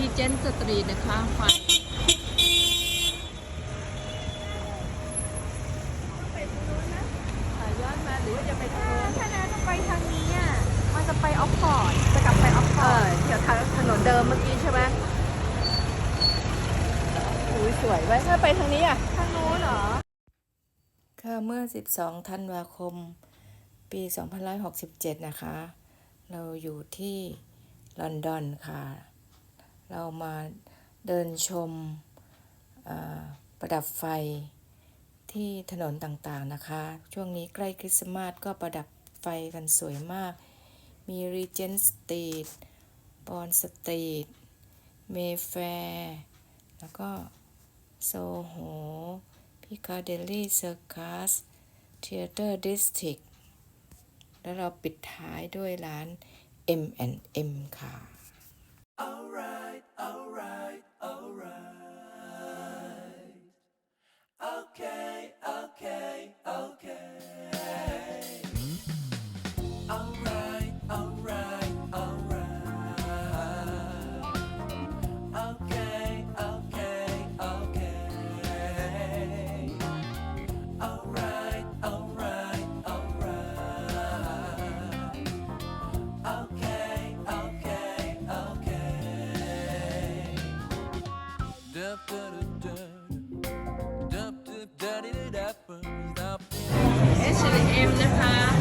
รีเจนสตรีทนะคะไฟไปทางนู้นนะถ่ายย้อนมาหรือว่าจะไปทางโน้นถ้าน้าจะไปทางนี้อะมันจะไปออฟฟอร์ดจะกลับไปออฟฟเอออร์ดเดี๋ยวทางถนนเดิมเมื่อกี้ใช่ไหมอุ้ยสวยไว้ยถ้าไปทางนี้อะทางนู้นเหรอ ค่ะเมื่อ 12 ธันวาคม ปี2567 นะคะ เราอยู่ที่ลอนดอนค่ะ เรามาเดินชมประดับไฟที่ถนนต่างๆนะคะ ช่วงนี้ใกล้คริสต์มาสก็ประดับไฟกันสวยมาก มี Regent Street Bond Street Mayfair แล้วก็โซโห Piccadilly Circus Theatre District แล้วเราปิดท้ายด้วยร้าน M&M ค่ะ H&M นะคะ